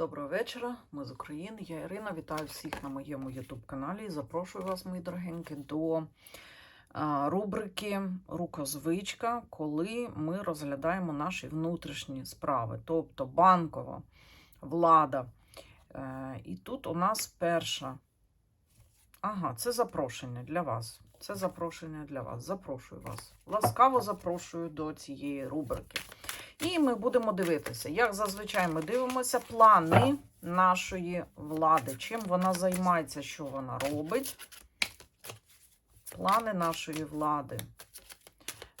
Доброго вечора, ми з України. Я Ірина. Вітаю всіх на моєму YouTube каналі. і Запрошую вас, мої дорогенькі, до рубрики Рукозвичка, коли ми розглядаємо наші внутрішні справи, тобто банкова влада. Е, і тут у нас перша. Ага, це запрошення для вас. Це запрошення для вас. Запрошую вас. Ласкаво запрошую до цієї рубрики. І ми будемо дивитися, як зазвичай ми дивимося плани нашої влади. Чим вона займається, що вона робить. Плани нашої влади.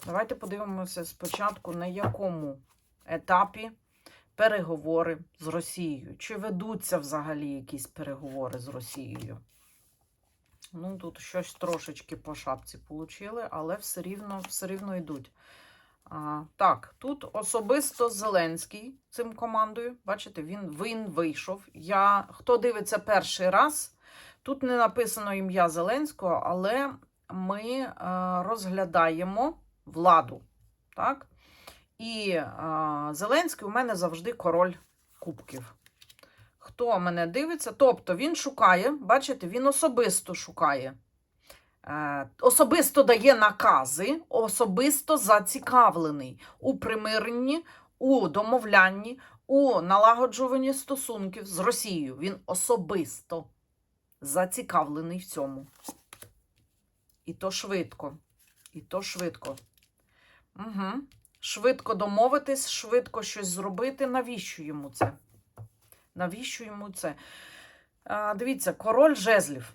Давайте подивимося спочатку, на якому етапі переговори з Росією. Чи ведуться взагалі якісь переговори з Росією? Ну, тут щось трошечки по шапці получили, але все рівно, все рівно йдуть. А, так, тут особисто Зеленський цим командою. Бачите, він, він вийшов. Я, Хто дивиться перший раз, тут не написано ім'я Зеленського, але ми е, розглядаємо владу. Так? І е, Зеленський у мене завжди король кубків. Хто мене дивиться? Тобто він шукає, бачите, він особисто шукає. Е, Особисто дає накази, особисто зацікавлений у примиренні, у домовлянні, у налагоджуванні стосунків з Росією. Він особисто зацікавлений в цьому. І то швидко. І то швидко. Угу. Швидко домовитись, швидко щось зробити. Навіщо йому це? Навіщо йому це? А, дивіться, король жезлів.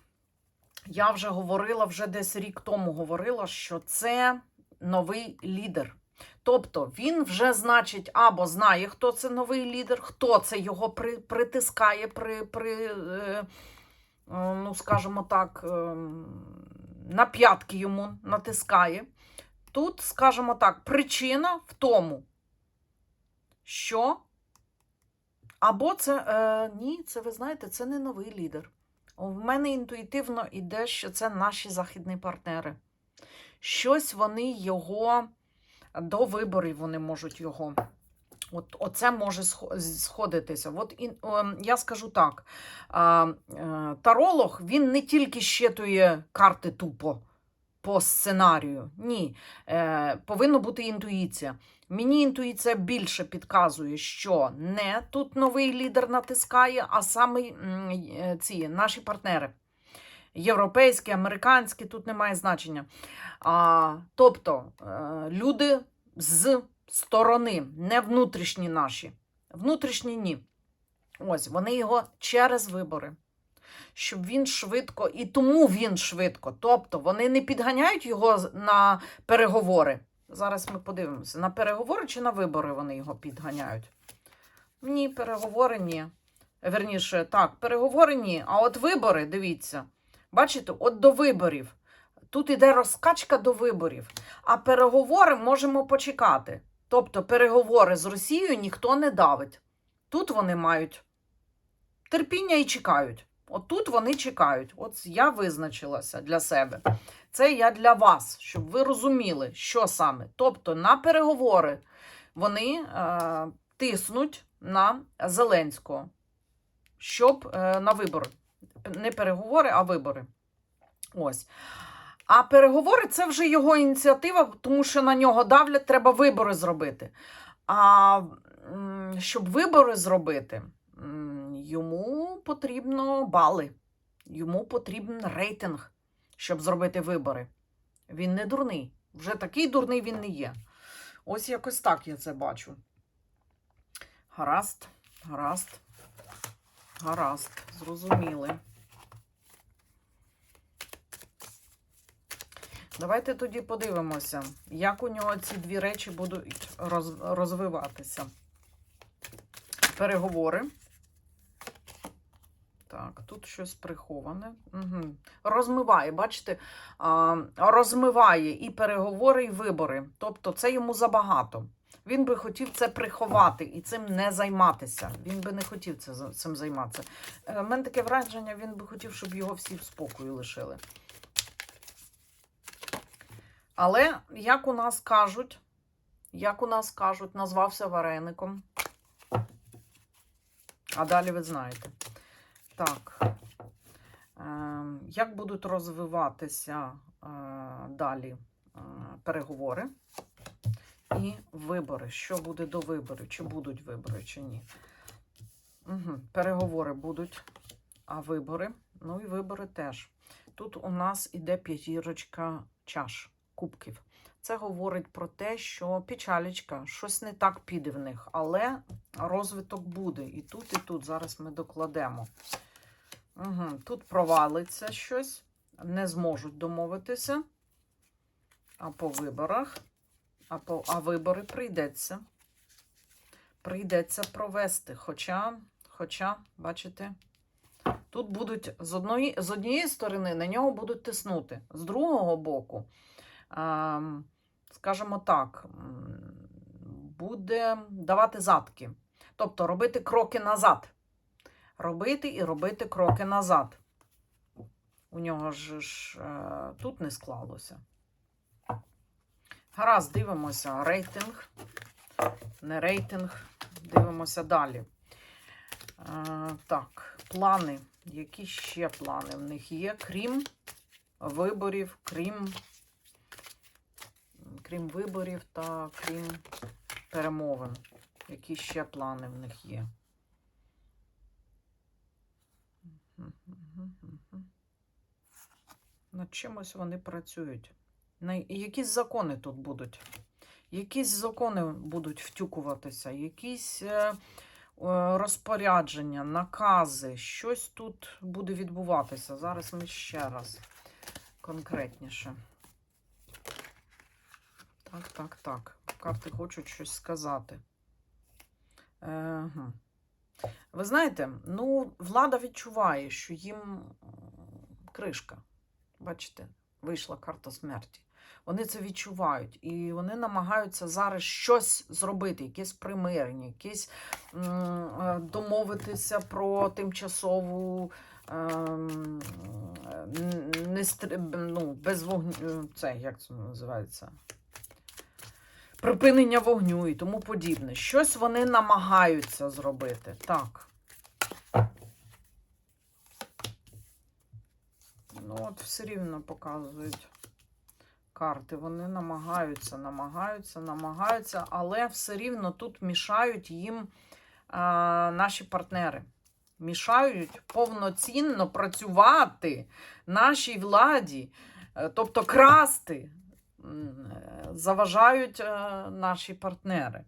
Я вже говорила, вже десь рік тому говорила, що це новий лідер. Тобто він вже, значить, або знає, хто це новий лідер, хто це його при, притискає, при, при, е, е, ну, скажімо так, е, на п'ятки йому натискає. Тут, скажімо так, причина в тому, що або це ні, це ви знаєте, це не новий лідер. В мене інтуїтивно йде, що це наші західні партнери. Щось вони його до виборів вони можуть його. От, Оце може сходитися. От і, Я скажу так: е, таролог він не тільки щитує карти тупо по сценарію. Ні, е, повинна бути інтуїція. Мені інтуїція більше підказує, що не тут новий лідер натискає, а саме е, ці наші партнери. Європейські, американські, тут немає значення. А, Тобто е, люди з сторони, не внутрішні наші. Внутрішні ні. Ось вони його через вибори. Щоб він швидко, і тому він швидко. Тобто вони не підганяють його на переговори. Зараз ми подивимося, на переговори чи на вибори вони його підганяють? Ні, переговори ні. Верніше, так, переговори ні. А от вибори, дивіться. Бачите, от до виборів. Тут іде розкачка до виборів. А переговори можемо почекати. Тобто, переговори з Росією ніхто не давить. Тут вони мають терпіння і чекають. От тут вони чекають. От я визначилася для себе. Це я для вас, щоб ви розуміли, що саме. Тобто на переговори вони е, тиснуть на Зеленського, щоб е, на вибори. Не переговори, а вибори. Ось. А переговори це вже його ініціатива, тому що на нього давлять, треба вибори зробити. А щоб вибори зробити, йому потрібно бали, йому потрібен рейтинг щоб зробити вибори. Він не дурний. Вже такий дурний він не є. Ось якось так я це бачу. Гаразд, гаразд, гаразд, зрозуміли. Давайте тоді подивимося, як у нього ці дві речі будуть розвиватися. Переговори. Так, тут щось приховане. Угу. Розмиває, бачите, а, розмиває і переговори, і вибори. Тобто це йому забагато. Він би хотів це приховати і цим не займатися. Він би не хотів це, цим займатися. У е, мене таке враження, він би хотів, щоб його всі в спокою лишили. Але, як у нас кажуть, як у нас кажуть, назвався вареником. А далі ви знаєте. Так. Е, як будуть розвиватися е, далі е, переговори і вибори? Що буде до виборів? Чи будуть вибори, чи ні? Угу. Переговори будуть, а вибори? Ну і вибори теж. Тут у нас іде п'ятірочка чаш, кубків. Це говорить про те, що печалечка, щось не так піде в них, але розвиток буде. І тут, і тут. Зараз ми докладемо. Угу. Тут провалиться щось, не зможуть домовитися. А по виборах, а, по, а вибори прийдеться. Прийдеться провести. Хоча, хоча, бачите, тут будуть з одної, з однієї сторони на нього будуть тиснути, з другого боку, ем, скажімо так, буде давати задки. Тобто робити кроки назад. Робити і робити кроки назад. У нього ж, ж е, тут не склалося. Гаразд, дивимося рейтинг. Не рейтинг. Дивимося далі. Е, так, плани. Які ще плани в них є, крім виборів, крім, крім виборів та крім перемовин. Які ще плани в них є? Над чимось вони працюють. Якісь закони тут будуть. Якісь закони будуть втюкуватися, якісь е, е, розпорядження, накази, щось тут буде відбуватися. Зараз ми ще раз конкретніше. Так, так, так. Карти хочуть щось сказати. Ага. Ви знаєте, ну, влада відчуває, що їм кришка. Бачите, вийшла карта смерті. Вони це відчувають і вони намагаються зараз щось зробити, якесь примирення, якесь е, домовитися про тимчасову ем, не стр- ну, без вогню. Це як це називається? Припинення вогню і тому подібне. Щось вони намагаються зробити. Так. Ну, от все рівно показують карти. Вони намагаються, намагаються, намагаються, але все рівно тут мішають їм а, наші партнери. Мішають повноцінно працювати нашій владі, е, тобто красти, заважають е, наші партнери.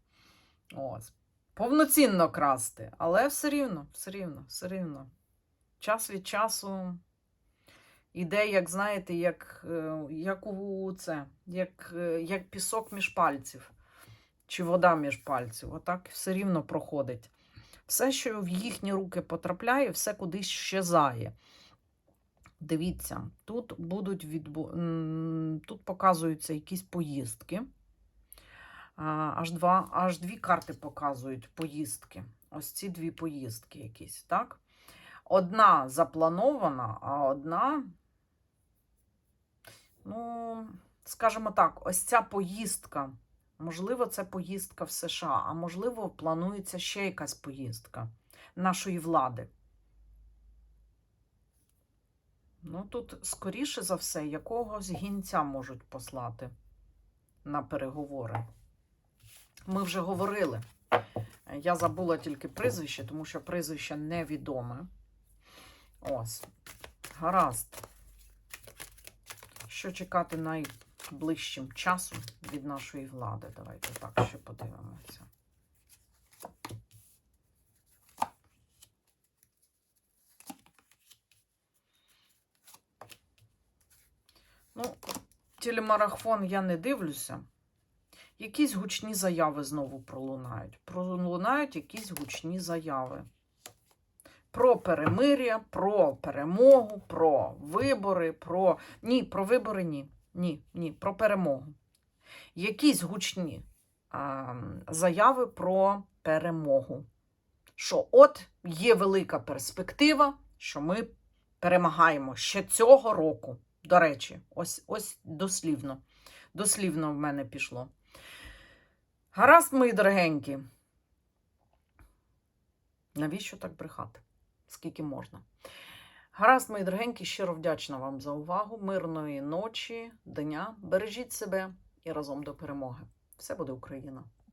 Ось. Повноцінно красти, але все рівно, все рівно, все рівно. Час від часу іде, як знаєте, як, е, як у це, як, е, як пісок між пальців, чи вода між пальців. Отак все рівно проходить. Все, що в їхні руки потрапляє, все кудись щезає. Дивіться, тут будуть відбу... тут показуються якісь поїздки. Аж, два, аж дві карти показують поїздки. Ось ці дві поїздки якісь, так? Одна запланована, а одна, ну, скажімо так, ось ця поїздка. Можливо, це поїздка в США, а можливо, планується ще якась поїздка нашої влади. Ну, тут, скоріше за все, якогось гінця можуть послати на переговори. Ми вже говорили. Я забула тільки прізвище, тому що прізвище невідоме. Ось. Гаразд. Що чекати найближчим часом від нашої влади? Давайте так ще подивимося. Ну, телемарафон я не дивлюся. Якісь гучні заяви знову пролунають. Пролунають якісь гучні заяви. Про перемир'я, про перемогу, про вибори, про. Ні, про вибори ні. Ні, ні, про перемогу. Якісь гучні а, заяви про перемогу. Що от є велика перспектива, що ми перемагаємо ще цього року. До речі, ось, ось дослівно. Дослівно в мене пішло. Гаразд, мої дорогенькі. Навіщо так брехати? Скільки можна? Гаразд, мої дорогенькі, щиро вдячна вам за увагу. Мирної ночі, дня. Бережіть себе і разом до перемоги. Все буде Україна!